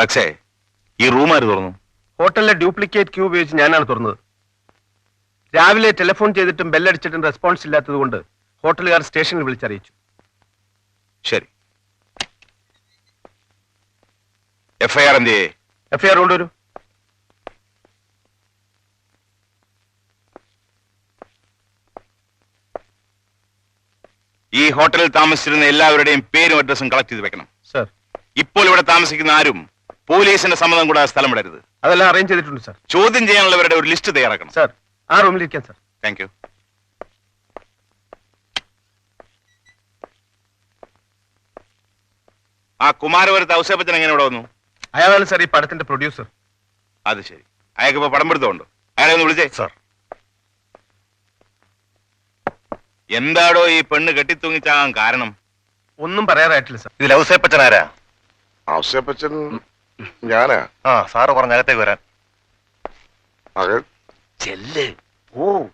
അലക്സേ ഈ റൂം ആര് തുറന്നു? ഹോട്ടലിലെ ഡ്യൂപ്ലിക്കേറ്റ് ക്യൂ ഉപയോഗിച്ച് ഞാനാണ് തുറന്നത്. രാവിലെ ടെലിഫോൺ ചെയ്തിട്ടും ബെല്ലടിച്ചിട്ടും റെസ്പോൺസ് ഇല്ലാത്തത് കൊണ്ട് ഹോട്ടലുകാർ സ്റ്റേഷനിൽ വിളിച്ചറിയിച്ചു. ശരി. എഫ്ഐആർ എന്ത് എഫ്ഐആർ കൊണ്ടുവരൂ. ഈ ഹോട്ടലിൽ താമസിച്ചിരുന്ന എല്ലാവരുടെയും പേരും അഡ്രസ്സും കളക്ട് ചെയ്ത് വെക്കണം. സർ. ഇപ്പോൾ ഇവിടെ താമസിക്കുന്ന ആരും പോലീസിന്റെ സമ്മതം കൂടാതെ സ്ഥലം വിടരുത്. അതെല്ലാം അറേഞ്ച് ചെയ്തിട്ടുണ്ട് സാർ ചോദ്യം ചെയ്യാനുള്ളവരുടെ ഒരു ലിസ്റ്റ് തയ്യാറാക്കണം. സാർ ആ റൂമിലിരിക്കാം സാർ താങ്ക് യു ആ കുമാരപുരത്ത് ഔസേപ്പച്ചൻ എങ്ങനെ ഇവിടെ വന്നു? അയാളാണ് സാർ ഈ പടത്തിന്റെ പ്രൊഡ്യൂസർ അത് ശരി. അയാൾക്ക് ഇപ്പൊ പടം പിടുത്തമുണ്ടോ? അയാളെ ഒന്ന് വിളിച്ചേ. സാർ എന്താടോ ഈ പെണ്ണ് കെട്ടിത്തൂങ്ങിച്ചാകാൻ കാരണം? ഒന്നും പറയാറായിട്ടില്ല സാർ ഇതിൽ ഔസേപ്പച്ചൻ ആരാ? ഔസേപ്പച്ചൻ ഞാനാ? ആ സാറ് പറഞ്ഞ അകത്തേക്ക് വരാൻ. മകൻ ചെല്ല്. ഓ.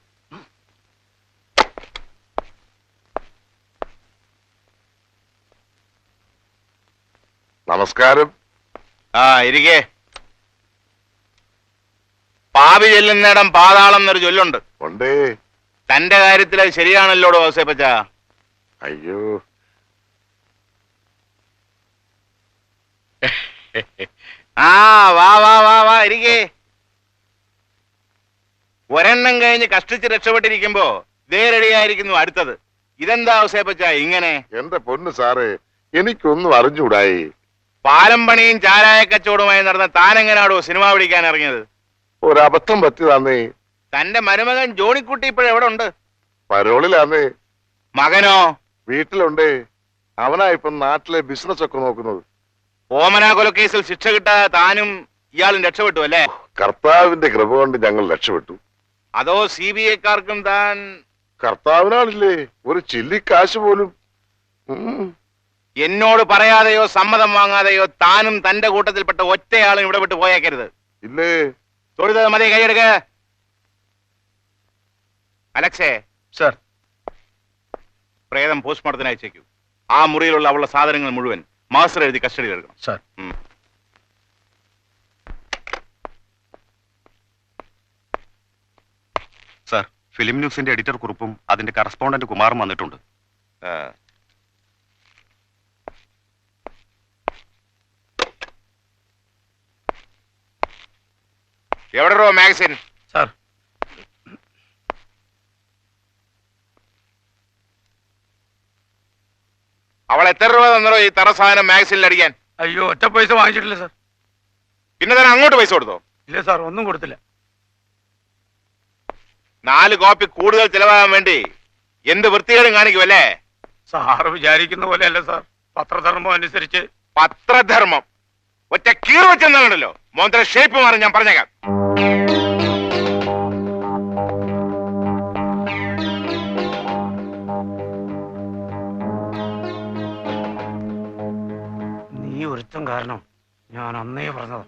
നമസ്കാരം. ആ ഇരിക്കേ. പാവി ചെല്ലുന്നിടം പാതാളം എന്നൊരു ചൊല്ലുണ്ട്. ഉണ്ടേ. തന്റെ കാര്യത്തിൽ അത് ശരിയാണല്ലോ ഔസേപ്പച്ച അയ്യോ. ആ വാ വാ വാ വാ ഇരിക്കേ. ഒരെണ്ണം കഴിഞ്ഞ് കഷ്ടിച്ച് രക്ഷപ്പെട്ടിരിക്കുമ്പോ ദേ റെഡിയായിരിക്കുന്നു അടുത്തത്. ഇതെന്താ അവസേപ്പച്ച ഇങ്ങനെ? എന്റെ പൊന്ന് സാറേ എനിക്കൊന്നും അറിഞ്ഞൂടായി പാലം പണിയും ചാരായ കച്ചവടവുമായി നടന്ന താനെങ്ങനാടോ സിനിമ പിടിക്കാൻ ഇറങ്ങിയത്? ഒരബദ്ധം പറ്റിയതാന്നേ. തന്റെ മരുമകൻ ജോണിക്കുട്ടി ഇപ്പോഴെവിടെ ഉണ്ട്? പരോളിലാന്നേ. മകനോ? വീട്ടിലുണ്ട്. അവനാ ഇപ്പം നാട്ടിലെ ബിസിനസ് ഒക്കെ നോക്കുന്നത്. ഓമന കൊലക്കേസിൽ ശിക്ഷ കിട്ടാതെ താനും ഇയാളും രക്ഷപ്പെട്ടു അല്ലേ? കർത്താവിന്റെ കൃപ കൊണ്ട് ഞങ്ങൾ രക്ഷപ്പെട്ടു. അതോ സി ബി ഐക്കാർക്കും താൻ കർത്താവിനാണില്ലേ? ഒരു ചില്ലിക്കാശ് പോലും. ഉം. എന്നോട് പറയാതെയോ സമ്മതം വാങ്ങാതെയോ താനും തന്റെ കൂട്ടത്തിൽപ്പെട്ട ഒറ്റയാളും ഇവിടെ വിട്ട് പോയേക്കരുത്. ഇല്ലേ? തൊഴുത് മതി കൈയെടുക്ക. അലക്സേ. സർ. പ്രേതം പോസ്റ്റ്മോർട്ടത്തിന് അയച്ചേക്കൂ. ആ മുറിയിലുള്ള അവളുടെ സാധനങ്ങൾ മുഴുവൻ. മാസ്റ്റർ എഴുതി കസ്റ്റഡിയിൽ എടുക്കണം സർ. സാർ ഫിലിം ന്യൂസിന്റെ എഡിറ്റർ കുറിപ്പും അതിന്റെ കറസ്പോണ്ടന്റ് കുമാറും വന്നിട്ടുണ്ട്. എവിടെ മാഗസിൻ? സർ. അവൾ എത്ര രൂപ തന്നോ ഈ തറ സാധനം മാഗസിനിൽ അടിക്കാൻ? അയ്യോ ഒറ്റ പൈസ വാങ്ങിച്ചിട്ടില്ല സാർ. പിന്നെ തന്നെ അങ്ങോട്ട് പൈസ കൊടുത്തോ? ഇല്ല സാർ ഒന്നും കൊടുത്തില്ല. നാല് കോപ്പി കൂടുതൽ ചിലവാകാൻ വേണ്ടി എന്ത് വൃത്തികേടും കാണിക്കുമല്ലേ സാറ് വിചാരിക്കുന്ന പോലെയല്ല സാർ. പത്രധർമ്മം അനുസരിച്ച് പത്രധർമ്മം. ഒറ്റ കീർ വെച്ചെന്നാണല്ലോ മോന്ത്ര ഷേപ്പ് മാറി ഞാൻ പറഞ്ഞേക്കാം. കാരണം ഞാൻ അന്നേ പറഞ്ഞത്.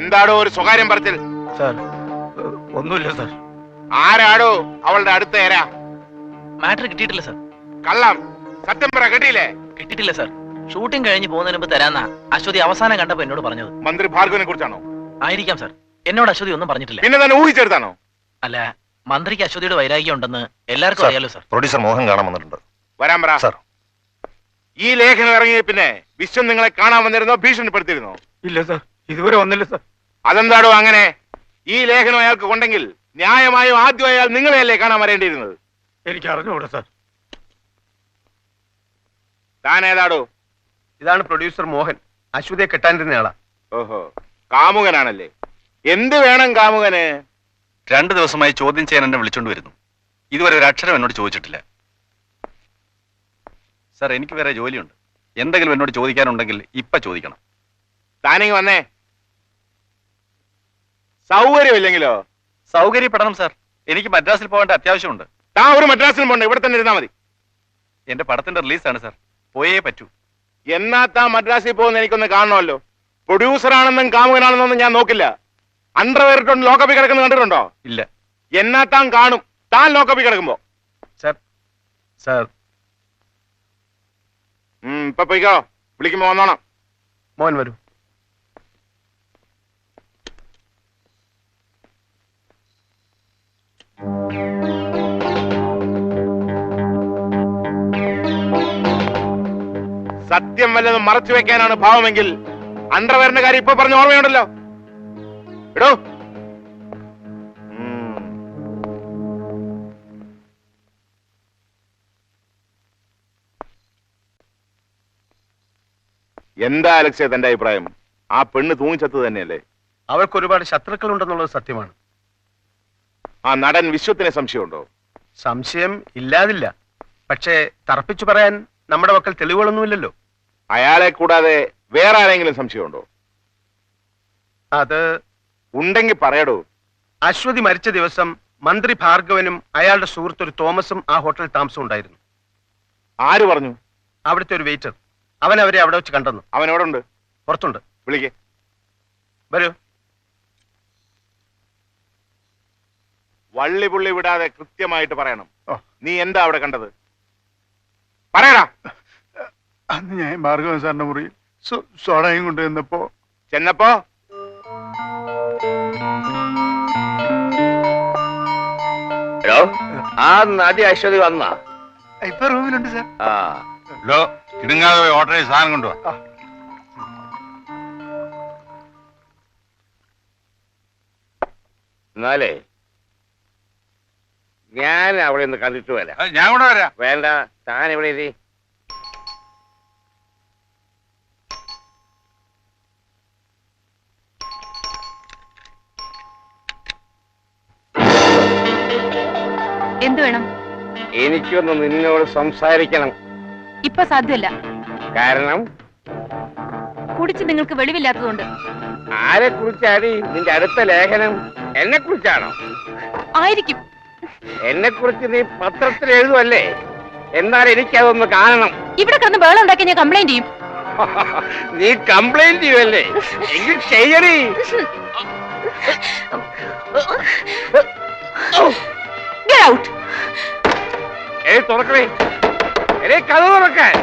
എന്താടോ ഒരു സ്വകാര്യം പറച്ചിൽ? സാർ ഒന്നുമില്ല സാർ. ആരാടോ അവളുടെ അടുത്ത ഏരാ മാറ്റർ കിട്ടിയിട്ടില്ല സർ. കള്ളം. സത്യം പറ കിട്ടിയില്ലേ? കിട്ടിയിട്ടില്ല സർ. ഷൂട്ടിംഗ് കഴിഞ്ഞ് പോകുന്നതിന് മുമ്പ് തരാന്ന അശ്വതി അവസാനം കണ്ടപ്പോ എന്നോട് പറഞ്ഞത്. മന്ത്രി ഭാർഗവിനെ കുറിച്ചാണോ? ആയിരിക്കാം സാർ. എന്നോട് അശ്വതി ഒന്നും പറഞ്ഞിട്ടില്ല. പിന്നെ തന്നെ ഊഹിച്ചെടുത്താണോ? അല്ല മന്ത്രിക്ക് അശ്വതിയുടെ വൈരാഗ്യം ഉണ്ടെന്ന് എല്ലാവർക്കും അറിയാലോ സാർ. പ്രൊഡ്യൂസർ മോഹൻ കാണാൻ വന്നിട്ടുണ്ട്. വരാൻ പറ. സാർ. ഈ ലേഖനം ഇറങ്ങിയ പിന്നെ വിശ്വം നിങ്ങളെ കാണാൻ വന്നിരുന്നോ ഭീഷണിപ്പെടുത്തിയിരുന്നോ? ഇല്ല സർ. ഇതുവരെ വന്നില്ല സർ. അതെന്താടോ അങ്ങനെ? ഈ ലേഖനം അയാൾക്ക് കൊണ്ടെങ്കിൽ ന്യായമായും ആദ്യം അയാൾ നിങ്ങളെയല്ലേ കാണാൻ വരേണ്ടിയിരുന്നത്? എനിക്ക് അറിഞ്ഞുകൂടാ സർ. താൻ ഏതാടോ? ഇതാണ് പ്രൊഡ്യൂസർ മോഹൻ. അശ്വതിയെ കെട്ടാനിരുന്നയാളാ ഓഹോ കാമുകനാണല്ലേ. എന്ത് വേണം കാമുകന്? രണ്ടു ദിവസമായി ചോദ്യം ചെയ്യാൻ എന്നെ വിളിച്ചോണ്ട് വരുന്നു. ഇതുവരെ ഒരു അക്ഷരം എന്നോട് ചോദിച്ചിട്ടില്ല. സാർ എനിക്ക് വേറെ ജോലിയുണ്ട്. എന്തെങ്കിലും എന്നോട് ചോദിക്കാനുണ്ടെങ്കിൽ ഇപ്പൊ ചോദിക്കണം. താനിങ് വന്നേ. സൗകര്യമില്ലെങ്കിലോ? സൗകര്യപ്പെടണം സാർ. എനിക്ക് മദ്രാസിൽ പോകേണ്ട അത്യാവശ്യമുണ്ട്. താ ഒരു മദ്രാസിലും പോകണ്ട ഇവിടെ തന്നെ ഇരുന്നാ മതി. എന്റെ പടത്തിന്റെ റിലീസാണ് സാർ. പോയേ പറ്റൂ. എന്നാ താ മദ്രാസിൽ പോകുന്ന എനിക്കൊന്ന് കാണണമല്ലോ. പ്രൊഡ്യൂസർ ആണെന്നും കാമുകനാണെന്നൊന്നും ഞാൻ നോക്കില്ല. അണ്ടർവെയർ ഇട്ടോണ്ട് ലോക്കപ്പിൽ കിടക്കുന്ന കണ്ടിട്ടുണ്ടോ? ഇല്ല. എന്നാ താൻ കാണും. താൻ ലോക്കപ്പിൽ കിടക്കുമ്പോ. സാർ സർ ഇപ്പൊ പോയിക്കോ. വിളിക്കുമ്പോ വന്നോണം. മോഹൻ വരൂ. സത്യം വല്ലതും മറച്ചു വെക്കാനാണ് ഭാവമെങ്കിൽ അണ്ടർവെയറിന്റെ കാര്യം ഇപ്പൊ പറഞ്ഞ ഓർമ്മയുണ്ടല്ലോ. എടോ എന്താ അലക്സേ തന്റെ അഭിപ്രായം? ആ പെണ്ണ് തൂങ്ങിച്ചത്ത് തന്നെയല്ലേ? അവൾക്ക് ഒരുപാട് ശത്രുക്കൾ ഉണ്ടെന്നുള്ളത് സത്യമാണ്. ആ നടൻ വിശ്വത്തിനെ സംശയമുണ്ടോ? സംശയം ഇല്ലാതില്ല. പക്ഷേ തറപ്പിച്ചു പറയാൻ നമ്മുടെ പക്കൽ തെളിവുകളൊന്നുമില്ലല്ലോ. അയാളെ കൂടാതെ വേറെ ആരെങ്കിലും സംശയമുണ്ടോ? അത് ഉണ്ടെങ്കിൽ പറയടോ. അശ്വതി മരിച്ച ദിവസം മന്ത്രി ഭാർഗവനും അയാളുടെ സുഹൃത്തൊരു തോമസും ആ ഹോട്ടലിൽ താമസം ഉണ്ടായിരുന്നു ആര് പറഞ്ഞു? അവിടുത്തെ ഒരു വെയിറ്റർ. അവൻ അവരെ അവിടെ വെച്ച് കണ്ടെന്നു. അവൻ എവിടെ ഉണ്ട് പുറത്തുണ്ട്. വിളിക്കേ. വരൂ. വള്ളി പുള്ളി വിടാതെ കൃത്യമായിട്ട് പറയണം. നീ എന്താ അവിടെ കണ്ടത്? പറയടാ. അന്ന് ഞാൻ ഭാർഗവൻ സാറിന്റെ മുറി സോ- സോഡയും കൊണ്ടുവന്നപ്പോ ചെന്നപ്പോ ആ നാട്ടി അശ്വതി വന്ന. ഇപ്പൊ റൂമിലുണ്ട് സാർ. ലോ ഇടുങ്ങാതെ ഓർഡർ സാധനം കൊണ്ടുവാ. എന്നാലേ ഞാൻ അവിടെ നിന്ന് കണ്ടിട്ട് വരാം. ഞാൻ കൂടെ വരാം. വേണ്ട താൻ ഇവിടെ ഇരി. എന്ത് വേണം? എനിക്കൊന്ന് നിന്നോട് സംസാരിക്കണം. ഇപ്പൊ സാധ്യമല്ല. കാരണം? കുടിച്ച് നിങ്ങൾക്ക് വെളിവില്ലാത്തതുകൊണ്ട്. ആരെ കുറിച്ചാടി നിന്റെ അടുത്ത ലേഖനം? എന്നെ കുറിച്ചാണോ ആയിരിക്കും. എന്നെ കുറിച്ച് നീ പത്രത്തിൽ എഴുതുമല്ലേ എന്നാൽ എനിക്കതൊന്ന് കാണണം. ഇവിടെ കിടന്ന് ബേളം ഉണ്ടാക്കി ഞാൻ കംപ്ലൈന്റ് ചെയ്യും. നീ കംപ്ലൈന്റ് ചെയ്യുമല്ലേ എങ്കിൽ ചെയ്യണേ Get out. ഏയ് തുറക്കണേ. എടേ കഥ തുറക്കാൻ.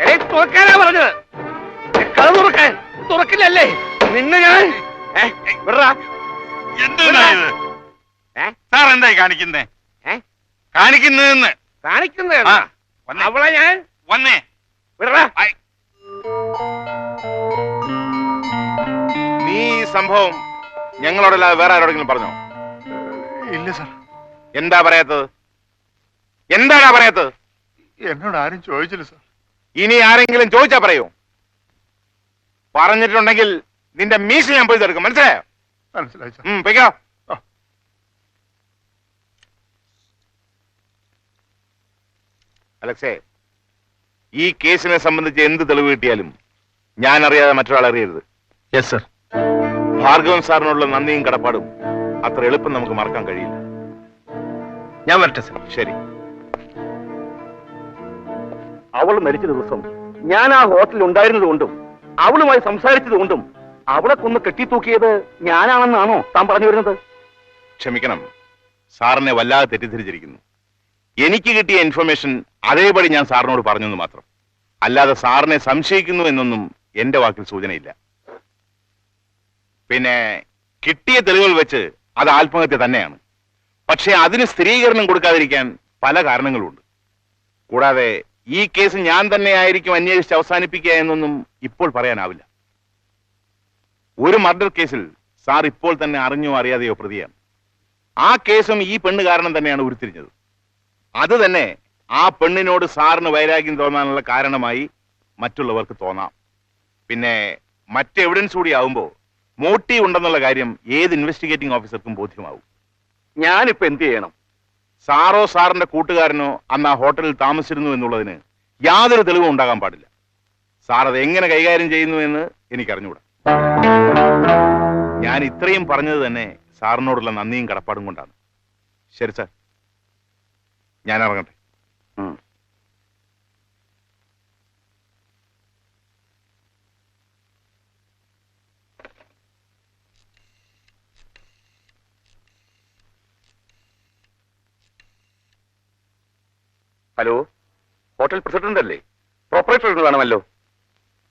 എടേ തുറക്കാനാ പറഞ്ഞത്. കഥ തുറക്കാൻ. തുറക്കില്ലല്ലേ? നിന്നെ ഞാൻ സാർ എന്തായി കാണിക്കുന്നേ? കാണിക്കുന്നതെന്ന്. കാണിക്കുന്നത് ആ, അവളെ ഞാൻ വന്നേ. വിടറാ. നീ ഈ സംഭവം ഞങ്ങളോടല്ലാതെ വേറെ ആരോടെങ്കിലും പറഞ്ഞോ? ഇല്ല സാർ. എന്താ പറയാത്തത്? എന്താണ് പറയാത്തത്? എന്നോട് ആരും ചോദിച്ചില്ല സാർ. ഇനി ആരെങ്കിലും ചോദിച്ചാ പറയൂ. പറഞ്ഞിട്ടുണ്ടെങ്കിൽ നിന്റെ മീശ ഞാൻ പോയി തീർക്കും മനസ്സിലായോ? മനസ്സിലായി സാർ. ഉം, പൊയ്ക്കോ. അലക്സേ ഈ കേസിനെ സംബന്ധിച്ച് എന്ത് തെളിവ് കിട്ടിയാലും ഞാൻ അറിയാതെ മറ്റൊരാൾ അറിയരുത്. യെസ് സർ ഭാർഗവൻ സാറിനുള്ള നന്ദിയും കടപ്പാടും അത്ര എളുപ്പം നമുക്ക് മറക്കാൻ കഴിയില്ല. ഞാൻ വരട്ടെ സർ ശരി. അവൾ മരിച്ച ദിവസം ഞാൻ ആ ഹോട്ടലിൽ ഉണ്ടായിരുന്നതുകൊണ്ടും അവളുമായി സംസാരിച്ചതുകൊണ്ടും അവളെ കൊന്ന് കെട്ടിത്തൂക്കിയത് ഞാനാണെന്നാണോ താൻ പറഞ്ഞു വരുന്നത്? ക്ഷമിക്കണം. സാറിനെ വല്ലാതെ തെറ്റിദ്ധരിച്ചിരിക്കുന്നു. എനിക്ക് കിട്ടിയ ഇൻഫർമേഷൻ അതേപടി ഞാൻ സാറിനോട് പറഞ്ഞെന്ന് മാത്രം. അല്ലാതെ സാറിനെ സംശയിക്കുന്നു എന്നൊന്നും എന്റെ വാക്കിൽ സൂചനയില്ല. പിന്നെ കിട്ടിയ തെളിവുകൾ വെച്ച് അത് ആത്മഹത്യ തന്നെയാണ്. പക്ഷേ അതിന് സ്ഥിരീകരണം കൊടുക്കാതിരിക്കാൻ പല കാരണങ്ങളുണ്ട്. കൂടാതെ ഈ കേസ് ഞാൻ തന്നെയായിരിക്കും അന്വേഷിച്ച് അവസാനിപ്പിക്കുക എന്നൊന്നും ഇപ്പോൾ പറയാനാവില്ല. ഒരു മർഡർ കേസിൽ സാർ ഇപ്പോൾ തന്നെ അറിഞ്ഞോ അറിയാതെയോ പ്രതിയാണ്. ആ കേസും ഈ പെണ്ണ് കാരണം തന്നെയാണ് ഉരുത്തിരിഞ്ഞത്. അത് തന്നെ ആ പെണ്ണിനോട് സാറിന് വൈരാഗ്യം തോന്നാനുള്ള കാരണമായി മറ്റുള്ളവർക്ക് തോന്നാം. പിന്നെ മറ്റ് എവിഡൻസ് കൂടി ആവുമ്പോൾ മോട്ടീവ് ഉണ്ടെന്നുള്ള കാര്യം ഏത് ഇൻവെസ്റ്റിഗേറ്റിംഗ് ഓഫീസർക്കും ബോധ്യമാവും. ഞാനിപ്പോ എന്ത് ചെയ്യണം? സാറോ സാറിന്റെ കൂട്ടുകാരനോ അന്ന് ആ ഹോട്ടലിൽ താമസിച്ചിരുന്നു എന്നുള്ളതിന് യാതൊരു തെളിവും ഉണ്ടാകാൻ പാടില്ല. സാർ അത് എങ്ങനെ കൈകാര്യം ചെയ്യുന്നു എന്ന് എനിക്കറിഞ്ഞുകൂടാ ഞാൻ ഇത്രയും പറഞ്ഞത് തന്നെ സാറിനോടുള്ള നന്ദിയും കടപ്പാടും കൊണ്ടാണ്. ശരി സാർ. ഞാൻ ഇറങ്ങട്ടെ. ഹലോ? ഹോട്ടൽ പ്രസിഡന്റ് അല്ലേ? പ്രോപ്പറേറ്റർ വേണമല്ലോ.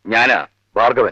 ഞാനാ ഭാർഗവൻ.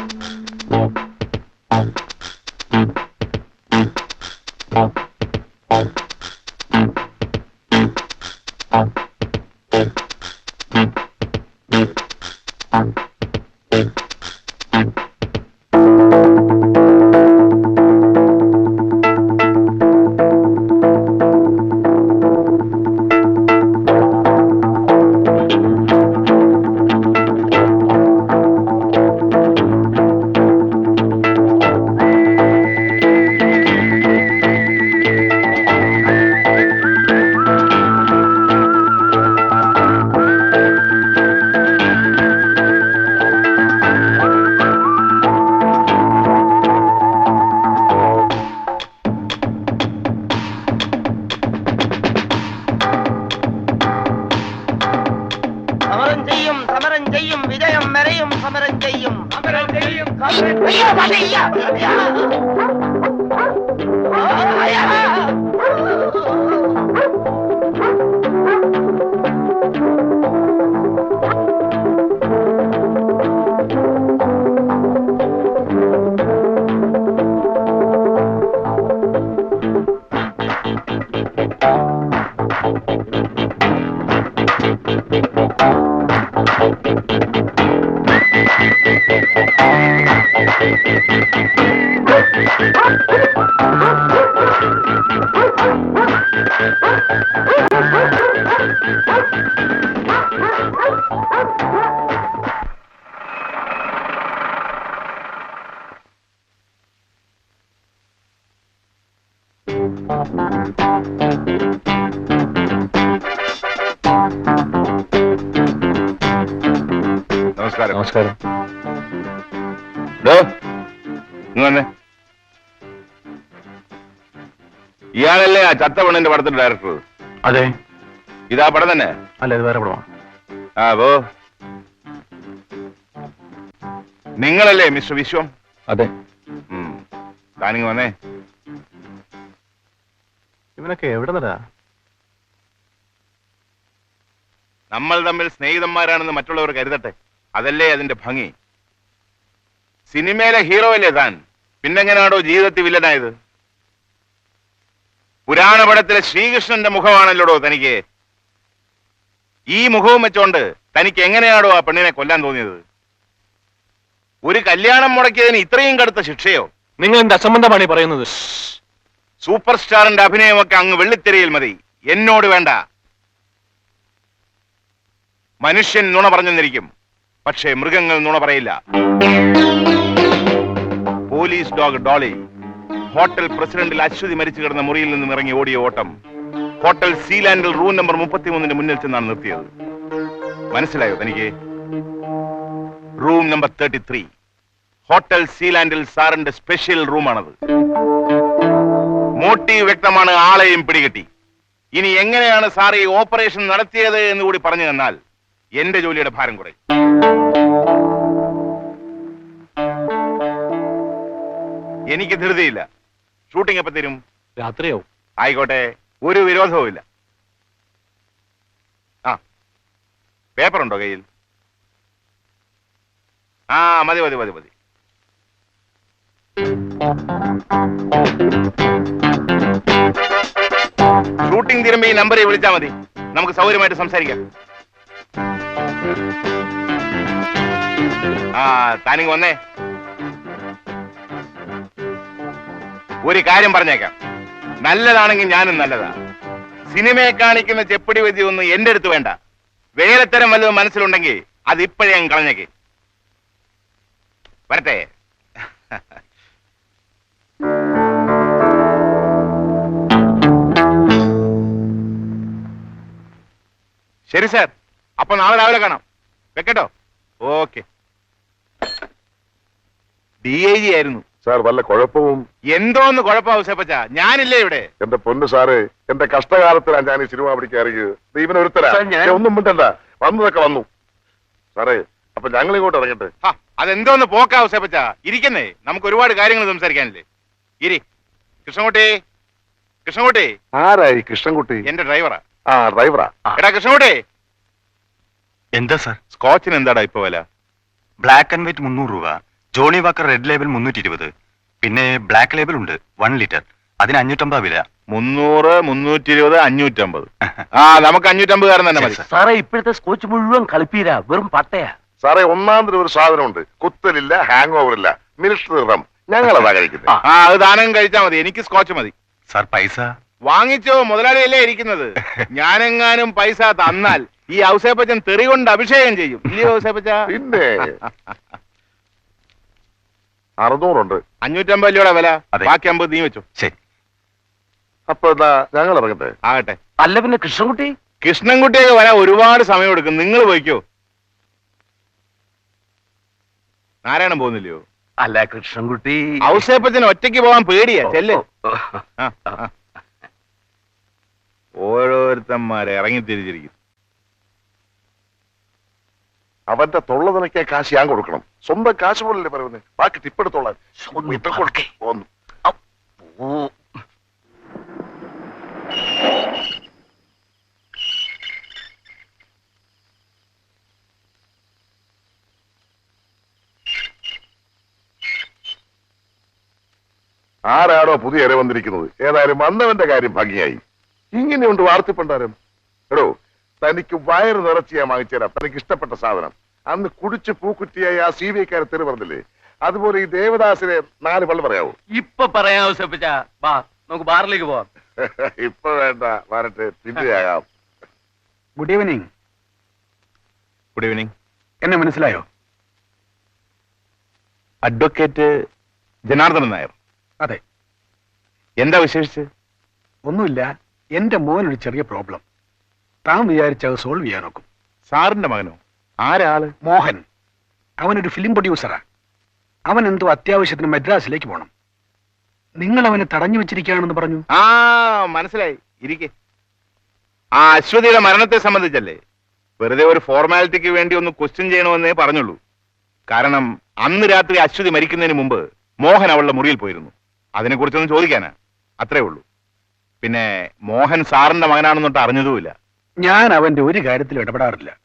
ഇയാളല്ലേ ആ ചത്ത പെണ്ണിന്റെ പടത്തിന്റെ ഡയറക്ടർ അതെ. ഇതാ പടം തന്നെ? അല്ലേ ഇത് വേറെ പടമാണ്. ആ പോ. നിങ്ങളല്ലേ മിസ്റ്റർ വിശ്വം? അതെ. താനിങ് വന്നേ. ഇവനൊക്കെ എവിടെ നിന്നാ നമ്മൾ തമ്മിൽ സ്നേഹിതന്മാരാണെന്ന് മറ്റുള്ളവർ കരുതട്ടെ. അതല്ലേ അതിന്റെ ഭംഗി. സിനിമയിലെ ഹീറോ അല്ലേ താൻ? പിന്നെങ്ങനാണോ ജീവിതത്തിൽ വില്ലനായത്? പുരാണ പടത്തിലെ ശ്രീകൃഷ്ണന്റെ മുഖമാണല്ലോടോ തനിക്ക്? ഈ മുഖവും വെച്ചോണ്ട് തനിക്ക് എങ്ങനെയാണോ ആ പെണ്ണിനെ കൊല്ലാൻ തോന്നിയത്? ഒരു കല്യാണം മുടക്കിയതിന് ഇത്രയും കടുത്ത ശിക്ഷയോ? നിങ്ങൾ എന്ത് അസംബന്ധമാണ് പറയുന്നത്? സൂപ്പർ സ്റ്റാറിന്റെ അഭിനയമൊക്കെ അങ്ങ് വെള്ളിത്തിരയിൽ മതി. എന്നോട് വേണ്ട. മനുഷ്യൻ നുണ പറഞ്ഞെന്നിരിക്കും. പക്ഷേ മൃഗങ്ങൾ നുണ പറയില്ല. പോലീസ് ഡോഗ് ഡോളി ഹോട്ടൽ പ്രസിഡന്റിൽ അശ്വതി മരിച്ചു കിടന്ന മുറിയിൽ നിന്നും ഇറങ്ങി ഓടിയ ഓട്ടം. ഹോട്ടൽ സീലാൻഡിൽ റൂം നമ്പർ മുപ്പത്തിമൂന്നിന്റെ മുന്നിൽ ചെന്നാണ് നിർത്തിയത്. മനസ്സിലായോ തനിക്ക്? Room number thirty three. Hotel സീലാൻഡിൽ സാറിന്റെ സ്പെഷ്യൽ റൂമാണത്. മോട്ടി വ്യക്തമാണ് ആളെയും പിടികിട്ടി. ഇനി എങ്ങനെയാണ് സാർ ഈ ഓപ്പറേഷൻ നടത്തിയത് എന്ന് കൂടി പറഞ്ഞു തന്നാൽ എന്റെ ജോലിയുടെ ഭാരം കുറയും. എനിക്ക് ധൃതിയില്ല. ഷൂട്ടിംഗ് എപ്പോ തരും? രാത്രിയാവും. ആയിക്കോട്ടെ ഒരു വിരോധവും ഇല്ല. ആ പേപ്പർ ഉണ്ടോ കയ്യിൽ? ആ മതി മതി മതി മതി. ഷൂട്ടിംഗ് തീരുമ്പോ ഈ നമ്പറിൽ വിളിച്ചാൽ മതി. നമുക്ക് സൗകര്യമായിട്ട് സംസാരിക്കാം. ആ താനിങ് വന്നേ. ഒരു കാര്യം പറഞ്ഞേക്കാം. നല്ലതാണെങ്കിൽ ഞാനും നല്ലതാ സിനിമയെ കാണിക്കുന്ന ചെപ്പടി വിധി ഒന്നും എന്റെ അടുത്ത് വേണ്ട. വേലത്തരം വല്ലതും മനസ്സിലുണ്ടെങ്കിൽ അത് ഇപ്പോഴേ ഞാൻ കളഞ്ഞേക്ക്. വരട്ടെ. ശരി സാർ. അപ്പൊ നാളെ രാവിലെ കാണാം. വെക്കട്ടോ? ഓക്കെ. ഡി ഐ ജി ആയിരുന്നു. സാർ വല്ല കുഴപ്പവും? എന്തോന്ന് കുഴപ്പമാവും സേപ്പച്ച ഞാനില്ലേ ഇവിടെ. എന്റെ പൊന്ന് സാറ് എന്റെ കഷ്ടകാലത്തിലാണ് ഞാൻ ഈ സിനിമ പിടിക്കാറിയത് ഇവൻ ഒരുത്തരാ സാർ, ഞാൻ- ഒന്നും മിണ്ടണ്ട. വന്നതൊക്കെ വന്നു. സാറേ അപ്പൊ ഞങ്ങൾ ഇങ്ങോട്ട് ഇറങ്ങട്ടെ? അതെന്തോ അതെന്തോന്ന് പോക്കാവും സേപ്പച്ച ഇരിക്കുന്നേ. നമുക്ക് ഒരുപാട് കാര്യങ്ങൾ സംസാരിക്കാനില്ലേ. ഇരി. കൃഷ്ണൻകുട്ടി. കൃഷ്ണൻകുട്ടി. ആരായി കൃഷ്ണൻകുട്ടി? എന്റെ ഡ്രൈവറാ. ആ ഡ്രൈവറാ. എടാ കൃഷ്ണൻകുട്ടി. എന്താ സാർ? സ്കോച്ചിന് എന്താടാ ഇപ്പൊ വില? ബ്ലാക്ക് ആൻഡ് വൈറ്റ് മുന്നൂറ് രൂപ. ജോണി വാക്കർ റെഡ് ലേബിൾ മുന്നൂറ്റി ഇരുപത് പിന്നെ ബ്ലാക്ക് ലേബിൾ ഉണ്ട് വൺ ലിറ്റർ. അതിന് അഞ്ഞൂറ്റമ്പത് വില. മുന്നൂറ് മുന്നൂറ്റി ഇരുപത് അഞ്ഞൂറ്റമ്പത്. ആ നമുക്ക് അഞ്ഞൂറ്റമ്പത് കാരൻ തന്നെ മതി. സാറേ ഇപ്പോഴത്തെ സ്കോച്ച് മുഴുവൻ കളിപ്പീരാ വെറും പട്ടയാ. സാറേ ഒന്നാം തരം ഒരു സാധനമുണ്ട്. കുത്തലില്ല ഹാങ് ഓവർ ഇല്ല മിനിസ്റ്റർ റം ഞങ്ങളതാ കഴിക്കുന്നത്. ആ. അത് ദാനം കഴിച്ചാൽ മതി. എനിക്ക് സ്കോച്ച് മതി. സാർ പൈസ? വാങ്ങിച്ചോ മുതലാളിയല്ലേ ഇരിക്കുന്നത്. ഞാനെങ്ങാനും പൈസ തന്നാൽ ഈ ഔസേപ്പച്ചൻ തെറി കൊണ്ട് അഭിഷേകം ചെയ്യും. ഇല്ലയോ ഔസേപ്പച്ച? പിന്നെ? അറുന്നൂറുണ്ട്. അഞ്ഞൂറ്റമ്പത് രൂപയുടെ വില. അതെ. ബാക്കി അമ്പത് നീ വെച്ചു. ശരി. അപ്പൊ എന്നാ ഞങ്ങൾ ഇറങ്ങട്ടെ? ആകട്ടെ. അല്ല പിന്നെ കൃഷ്ണൻകുട്ടി? കൃഷ്ണൻകുട്ടിയൊക്കെ വരാൻ ഒരുപാട് സമയം എടുക്കും. നിങ്ങൾ പോയിക്കോ. നാരായണൻ പോകുന്നില്ലയോ? അല്ല കൃഷ്ണൻകുട്ടി. ഔസേപ്പത്തിന് ഒറ്റയ്ക്ക് പോകാൻ പേടിയാ. ചെല്ല്. ആ, ആ. ഓരോരുത്തന്മാരെ ഇറങ്ങി തിരിച്ചിരിക്കും. അവന്റെ തൊള്ള നിനക്കാൻ കാശ് ഞാൻ കൊടുക്കണം. സ്വന്തം കാശ് പോലല്ലേ പറയുന്നത് ബാക്കി ടിപ്പെടുത്തോളാൻ. ഒന്ന് ഇപ്പൊ. ഒന്ന് ഓ ആരാടോ പുതിയ ഇര വന്നിരിക്കുന്നത്? ഏതായാലും വന്നവന്റെ കാര്യം ഭംഗിയായി. ഇങ്ങനെയുണ്ട് വാർത്തിപ്പണ്ടാരം. എടോ തനിക്ക് വയറ് നിറച്ച് ഞാൻ വാങ്ങിച്ചുതരാം തനിക്ക് ഇഷ്ടപ്പെട്ട സാധനം. അന്ന് കുടിച്ച് പൂക്കുറ്റിയായി ആ സി ബി ഐക്കാരെ തെറി പറഞ്ഞില്ലേ? അതുപോലെ ഈ ദേവദാസിനെ നാല് പള്ളി പറയാവോ. ഇപ്പൊ പറയാവോ ഔസേപ്പച്ച വാ നമുക്ക് ബാറിലേക്ക് പോവാം. ഇപ്പൊ വേണ്ട വരട്ടെ പിന്നെയാകാം. ഗുഡ് ഈവനിങ് ഗുഡ് ഈവനിങ് എന്നെ മനസ്സിലായോ? അഡ്വക്കേറ്റ് ജനാർദ്ദനൻ നായർ. അതെ. എന്താ വിശേഷിച്ച്? ഒന്നുമില്ല എന്റെ മോനൊരു ചെറിയ പ്രോബ്ലം. താൻ വിചാരിച്ച അത് സോൾവ് ചെയ്യാൻ നോക്കും. സാറിന്റെ മകനോ? ആരാൾ? മോഹൻ. അവനൊരു ഫിലിം പ്രൊഡ്യൂസറാ അവൻ എന്തോ അത്യാവശ്യത്തിന് മദ്രാസിലേക്ക് പോണം. നിങ്ങൾ അവനെ തടഞ്ഞു വെച്ചിരിക്കുകയാണെന്ന് പറഞ്ഞു? ആ മനസ്സിലായി. ഇരിക്കെ. ആ അശ്വതിയുടെ മരണത്തെ സംബന്ധിച്ചല്ലേ? വെറുതെ ഒരു ഫോർമാലിറ്റിക്ക് വേണ്ടി ഒന്ന് ക്വസ്റ്റ്യൻ ചെയ്യണമെന്നേ പറഞ്ഞുള്ളൂ. കാരണം അന്ന് രാത്രി അശ്വതി മരിക്കുന്നതിന് മുമ്പ് മോഹൻ അവളുടെ മുറിയിൽ പോയിരുന്നു. അതിനെക്കുറിച്ചൊന്ന് ചോദിക്കാനാ. അത്രേ ഉള്ളൂ. പിന്നെ മോഹൻ സാറിന്റെ മകനാണെന്നൊട്ട് അറിഞ്ഞതുമില്ല. ഞാൻ അവന്റെ ഒരു കാര്യത്തിലും ഇടപെടാറില്ല.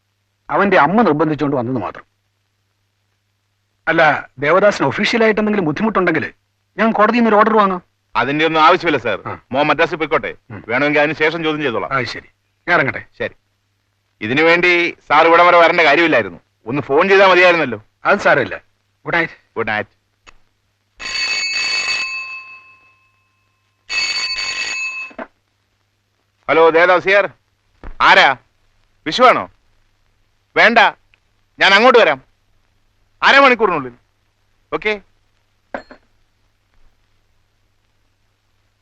അവന്റെ അമ്മ നിർബന്ധിച്ചുകൊണ്ട് വന്നത് മാത്രം. അല്ല ദേവദാസിന് ഒഫീഷ്യലായിട്ട് എന്തെങ്കിലും ബുദ്ധിമുട്ടുണ്ടെങ്കിൽ ഞാൻ കോടതിയിൽ നിന്ന് ഒരു ഓർഡർ വാങ്ങാം. അതിന്റെ ഒന്നും ആവശ്യമില്ല സാർ മോ മദ്രാസിൽ പോയിക്കോട്ടെ. വേണമെങ്കിൽ അതിന് ശേഷം ചോദ്യം ചെയ്തോളാം. ആ ശരി. ഞാൻ ഇറങ്ങട്ടെ. ശരി. ഇതിനു വേണ്ടി സാർ ഇവിടെ വരെ വരേണ്ട കാര്യമില്ലായിരുന്നു. ഒന്ന് ഫോൺ ചെയ്താൽ മതിയായിരുന്നല്ലോ. അത് സാരമില്ല. Good night good night hello ദേദാസിയാർ ആരാ? വിഷുവാണോ വേണ്ട. ഞാൻ അങ്ങോട്ട് വരാം. അരമണിക്കൂറിനുള്ളിൽ. ഓക്കെ?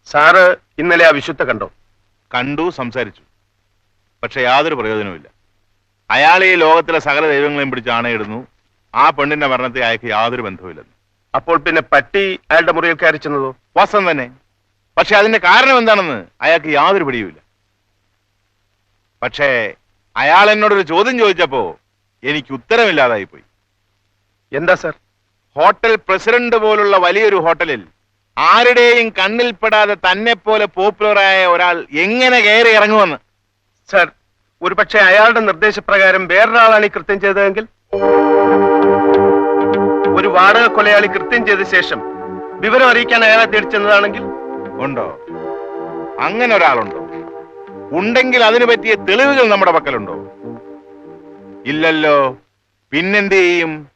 സാറ് ഇന്നലെ ആ വിശുദ്ധ കണ്ടോ? കണ്ടു സംസാരിച്ചു. പക്ഷെ യാതൊരു പ്രയോജനവുമില്ല. അയാൾ ഈ ലോകത്തിലെ സകല ദൈവങ്ങളെയും പിടിച്ച് ആണയിടുന്നു. ആ പെണ്ണിന്റെ മരണത്തെ അയാൾക്ക് യാതൊരു ബന്ധവുമില്ലെന്ന്. അപ്പോൾ പിന്നെ പട്ടി അയാളുടെ മുറിയിൽ കയറി ചെന്നതോ? വാസ്തവം തന്നെ. പക്ഷെ അതിന്റെ കാരണം എന്താണെന്ന് അയാൾക്ക് യാതൊരു പിടിയുമില്ല. പക്ഷേ അയാൾ എന്നോടൊരു ചോദ്യം ചോദിച്ചപ്പോ എനിക്ക് ഉത്തരമില്ലാതായി പോയി എന്താ സാർ? ഹോട്ടൽ പ്രസിഡന്റ് പോലുള്ള വലിയൊരു ഹോട്ടലിൽ ആരുടെയും കണ്ണിൽപ്പെടാതെ തന്നെ പോലെ പോപ്പുലറായ ഒരാൾ എങ്ങനെ കയറി ഇറങ്ങുമെന്ന്? സർ ഒരു പക്ഷേ അയാളുടെ നിർദ്ദേശപ്രകാരം വേറൊരാളാണ് ഈ കൃത്യം ചെയ്തതെങ്കിൽ? ഒരു വാടക കൊലയാളി കൃത്യം ചെയ്ത ശേഷം വിവരം അറിയിക്കാൻ അയാളെ തിരിച്ചെന്നതാണെങ്കിൽ ഉണ്ടോ? അങ്ങനെ ഒരാളുണ്ടോ? ഉണ്ടെങ്കിൽ അതിനു പറ്റിയ തെളിവുകൾ നമ്മുടെ പക്കലുണ്ടോ? ഇല്ലല്ലോ. പിന്നെന്ത് ചെയ്യും?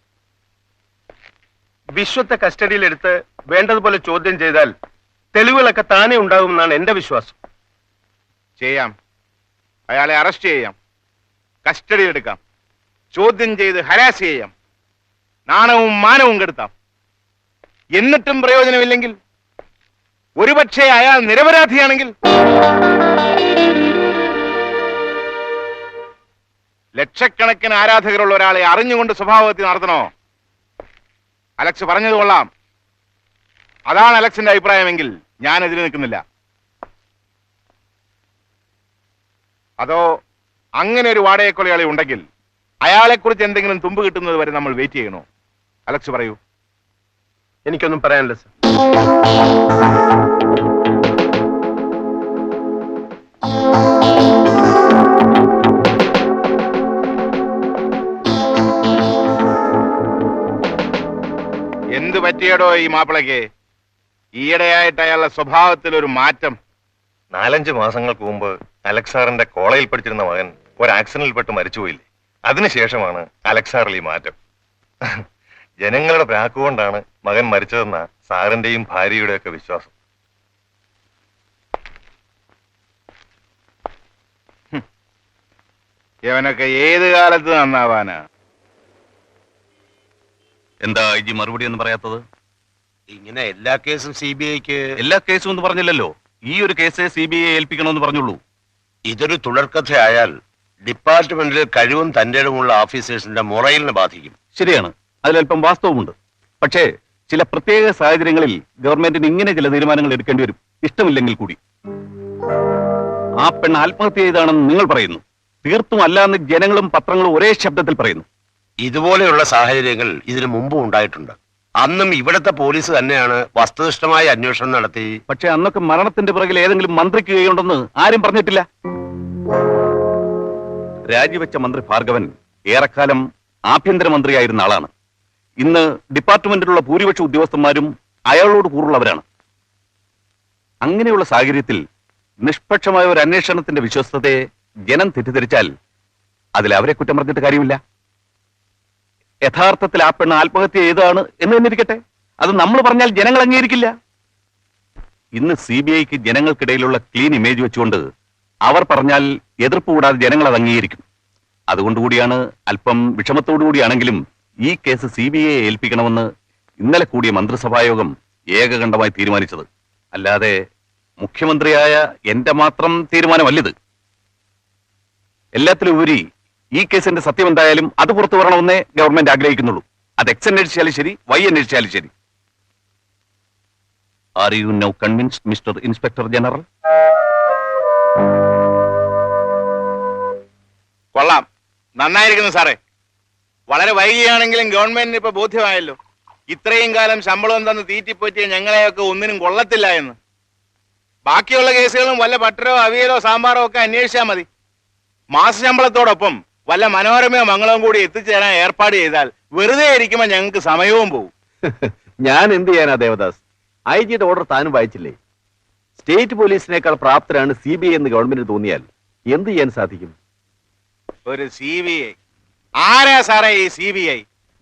വിശ്വത്തെ കസ്റ്റഡിയിലെടുത്ത് വേണ്ടതുപോലെ ചോദ്യം ചെയ്താൽ തെളിവുകളൊക്കെ താനേ ഉണ്ടാകുമെന്നാണ് എന്റെ വിശ്വാസം. ചെയ്യാം. അയാളെ അറസ്റ്റ് ചെയ്യാം. കസ്റ്റഡി എടുക്കാം. ചോദ്യം ചെയ്ത് ഹരാസ് ചെയ്യാം. നാണവും മാനവും കെടുത്താം. എന്നിട്ടും പ്രയോജനമില്ലെങ്കിൽ ഒരുപക്ഷെ അയാൾ നിരപരാധിയാണെങ്കിൽ ലക്ഷക്കണക്കിന് ആരാധകരുള്ള ഒരാളെ അറിഞ്ഞുകൊണ്ട് സ്വഭാവത്തിൽ നടത്തണോ? അലക്സ് പറഞ്ഞത് കൊള്ളാം. അതാണ് അലക്സിന്റെ അഭിപ്രായമെങ്കിൽ ഞാൻ എതിര് നിൽക്കുന്നില്ല. അതോ അങ്ങനെ ഒരു വാടകക്കൊലയാളി ഉണ്ടെങ്കിൽ അയാളെക്കുറിച്ച് എന്തെങ്കിലും തുമ്പ് കിട്ടുന്നത് വരെ നമ്മൾ വെയിറ്റ് ചെയ്യണോ? അലക്സ് പറയൂ. എനിക്കൊന്നും പറയാനില്ല സാർ എന്ത് പറ്റിയടോ ഈ മാപ്പിളയ്ക്ക്? ഈയിടെയായിട്ട് അയാളുടെ സ്വഭാവത്തിൽ ഒരു മാറ്റം. നാലഞ്ച് മാസങ്ങൾക്ക് മുമ്പ് അലക്സാറിന്റെ കോളേജിൽ പഠിച്ചിരുന്ന മകൻ ഒരു ആക്സിഡന്റിൽ പെട്ട് മരിച്ചുപോയില്ലേ? അതിനുശേഷമാണ് അലക്സാറിൽ ഈ മാറ്റം. ജനങ്ങളുടെ പ്രാക്കുകൊണ്ടാണ് മകൻ മരിച്ചതെന്ന സാറിന്റെയും ഭാര്യയുടെയും ഒക്കെ വിശ്വാസം ഇവനൊക്കെ ഏത് കാലത്ത് നന്നാവാനാ? എന്താ ഐ ജി മറുപടി എന്ന് പറയാത്തത്? ഇങ്ങനെ എല്ലാ കേസും സി ബി ഐക്ക് എല്ലാ കേസും എന്ന് പറഞ്ഞില്ലല്ലോ. ഈ ഒരു കേസ് സി ബി ഐ ഏൽപ്പിക്കണമെന്ന് പറഞ്ഞുള്ളൂ. ഇതൊരു തുടർക്കഥയായാൽ ഡിപ്പാർട്ട്മെന്റിൽ കഴിവും തന്റെ ഇടമുള്ള ഓഫീസേഴ്സിന്റെ മുറയിലിനെ ബാധിക്കും. ശരിയാണ്. അതിലൽപ്പം വാസ്തവമുണ്ട്. പക്ഷേ ചില പ്രത്യേക സാഹചര്യങ്ങളിൽ ഗവൺമെന്റിന് ഇങ്ങനെ ചില തീരുമാനങ്ങൾ എടുക്കേണ്ടി വരും. ഇഷ്ടമില്ലെങ്കിൽ കൂടി. ആ പെണ്ണ് ആത്മഹത്യ ചെയ്താണെന്ന് നിങ്ങൾ പറയുന്നു. തീർത്തും അല്ലാന്ന് ജനങ്ങളും പത്രങ്ങളും ഒരേ ശബ്ദത്തിൽ പറയുന്നു. ഇതുപോലെയുള്ള സാഹചര്യങ്ങൾ ഇതിനു മുമ്പും ഉണ്ടായിട്ടുണ്ട്. അന്നും ഇവിടത്തെ പോലീസ് തന്നെയാണ് വസ്തുനിഷ്ഠമായ അന്വേഷണം നടത്തി. പക്ഷെ അന്നൊക്കെ മരണത്തിന്റെ പിറകിൽ ഏതെങ്കിലും മന്ത്രി കൈയുണ്ടെന്ന് ആരും പറഞ്ഞിട്ടില്ല. രാജിവെച്ച മന്ത്രി ഭാർഗവൻ ഏറെക്കാലം ആഭ്യന്തരമന്ത്രിയായിരുന്ന ആളാണ്. ഇന്ന് ഡിപ്പാർട്ട്മെന്റിലുള്ള ഭൂരിപക്ഷ ഉദ്യോഗസ്ഥന്മാരും അയാളോട് കൂറുള്ളവരാണ്. അങ്ങനെയുള്ള സാഹചര്യത്തിൽ നിഷ്പക്ഷമായ ഒരു അന്വേഷണത്തിന്റെ വിശ്വസ്തതയെ ജനം തെറ്റിദ്ധരിച്ചാൽ അതിൽ അവരെ കുറ്റം പറഞ്ഞിട്ട് കാര്യമില്ല. യഥാർത്ഥത്തിൽ ആ പെണ്ണ് ആത്മഹത്യ ചെയ്തതാണ് എന്ന് തന്നിരിക്കട്ടെ അത് നമ്മൾ പറഞ്ഞാൽ ജനങ്ങൾ അംഗീകരിക്കില്ല. ഇന്ന് സി ബി ഐക്ക് ജനങ്ങൾക്കിടയിലുള്ള ക്ലീൻ ഇമേജ് വെച്ചുകൊണ്ട് അവർ പറഞ്ഞാൽ എതിർപ്പ് കൂടാതെ ജനങ്ങൾ അത് അംഗീകരിക്കും. അതുകൊണ്ടുകൂടിയാണ് അല്പം വിഷമത്തോടു കൂടിയാണെങ്കിലും ഈ കേസ് സി ബി ഐ ഏൽപ്പിക്കണമെന്ന് ഇന്നലെ കൂടിയ മന്ത്രിസഭായോഗം ഏകകണ്ഠമായി തീരുമാനിച്ചത്. അല്ലാതെ മുഖ്യമന്ത്രിയായ എന്റെ മാത്രം തീരുമാനമല്ലിത്. എല്ലാത്തിലും ഉപരി ഈ കേസിന്റെ സത്യം എന്തായാലും അത് പുറത്തു വരണമെന്നേ ഗവൺമെന്റ് ആഗ്രഹിക്കുന്നുള്ളൂ. അത് എക്സ് അന്വേഷിച്ചാലും ശരി വൈ അന്വേഷിച്ചാലും ശരി. Are you now convinced mister inspector general കൊള്ളാം. നന്നായിരിക്കുന്നു സാറേ. വളരെ വൈകിയാണെങ്കിലും ഗവൺമെന്റിന് ഇപ്പൊ ബോധ്യമായല്ലോ. ഇത്രയും കാലം ശമ്പളം തന്ന് തീറ്റിപ്പോറ്റിയ ഞങ്ങളെയൊക്കെ ഒന്നിനും കൊള്ളത്തില്ല എന്ന്. ബാക്കിയുള്ള കേസുകളും വല്ല പട്ടരോ അവിയലോ സാമ്പാറോ ഒക്കെ അന്വേഷിച്ചാൽ മതി. മാസശമ്പളത്തോടൊപ്പം വല്ല മനോരമയോ മംഗളവും കൂടി എത്തിച്ചേരാൻ ഏർപ്പാട് ചെയ്താൽ വെറുതെ ഇരിക്കുമ്പോ ഞങ്ങൾക്ക് സമയവും പോകും ഞാൻ എന്ത് ചെയ്യാനാ ദേവദാസ്? ഐ ജിയുടെ ഓർഡർ താനും വായിച്ചില്ലേ? സ്റ്റേറ്റ് പോലീസിനേക്കാൾ പ്രാപ്തരാണ് സി ബി ഐ എന്ന് ഗവൺമെന്റിന് തോന്നിയാൽ എന്ത് ചെയ്യാൻ സാധിക്കും? ഒരു സി ബി ഐ. ആരാ സാറേ ഈ സി ബി ഐ?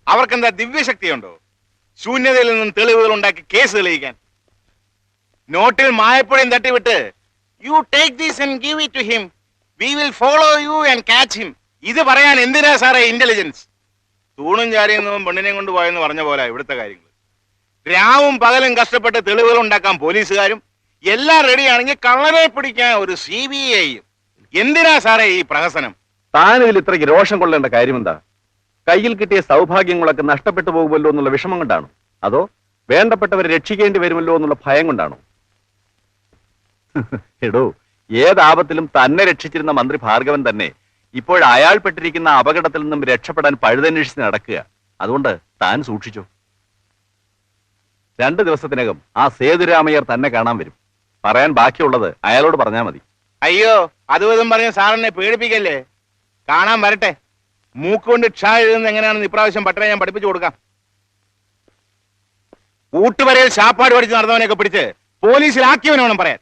അവർക്കെന്താ ദിവ്യശക്തിയുണ്ടോ? ശൂന്യതയിൽ നിന്നും തെളിവുകൾ ഉണ്ടാക്കി കേസ് തെളിയിക്കാൻ. നോട്ടിൽ മായപ്പുഴയും തട്ടിവിട്ട് you take these and give it to him we will follow you and catch him ഇത് പറയാൻ എന്തിനാ സാറേ ഇന്റലിജൻസ് തൂണും ചാരിയെന്നും പെണ്ണിനെയും കൊണ്ട് പോയെന്ന് പറഞ്ഞ പോലെ ഇവിടുത്തെ കാര്യങ്ങൾ രാവും പകലും കഷ്ടപ്പെട്ട് തെളിവുകൾ ഉണ്ടാക്കാൻ പോലീസുകാരും എല്ലാം റെഡിയാണെങ്കിൽ കള്ളനെ പിടിക്കാൻ ഒരു സി ബി ഐയും എന്തിനാ സാറേ ഈ പ്രഹസനം? താൻ ഇതിൽ ഇത്രയ്ക്ക് രോഷം കൊള്ളേണ്ട കാര്യമെന്താ? കയ്യിൽ കിട്ടിയ സൗഭാഗ്യങ്ങളൊക്കെ നഷ്ടപ്പെട്ടു പോകുമല്ലോ എന്നുള്ള വിഷമം കൊണ്ടാണോ? അതോ വേണ്ടപ്പെട്ടവരെ രക്ഷിക്കേണ്ടി വരുമല്ലോ എന്നുള്ള ഭയം കൊണ്ടാണോ? എടോ ഏതാപത്തിലും തന്നെ രക്ഷിച്ചിരുന്ന മന്ത്രി ഭാർഗവൻ തന്നെ ഇപ്പോൾ അയാൾ പെട്ടിരിക്കുന്ന അപകടത്തിൽ നിന്നും രക്ഷപ്പെടാൻ പഴുതന്വേഷിച്ച് നടക്കുക. അതുകൊണ്ട് താൻ സൂക്ഷിച്ചു. രണ്ടു ദിവസത്തിനകം ആ സേതുരാമയ്യർ തന്നെ കാണാൻ വരും. പറയാൻ ബാക്കിയുള്ളത് അയാളോട് പറഞ്ഞാൽ മതി. അയ്യോ അതും ഇതും പറഞ്ഞ് സാറിനെ പേടിപ്പിക്കല്ലേ കാണാൻ വരട്ടെ. മൂക്കുകൊണ്ട് ക്ഷ എഴുതുന്നത് എങ്ങനെയാണെന്ന് ഇപ്രാവശ്യം പട്ടണ ഞാൻ പഠിപ്പിച്ചു കൊടുക്കാം. ഊട്ടുവരയിൽ ശാപ്പാട് പഠിച്ച് നടന്നവനെയൊക്കെ പിടിച്ച് പോലീസിലാക്കിയവനോണം പറയാൻ.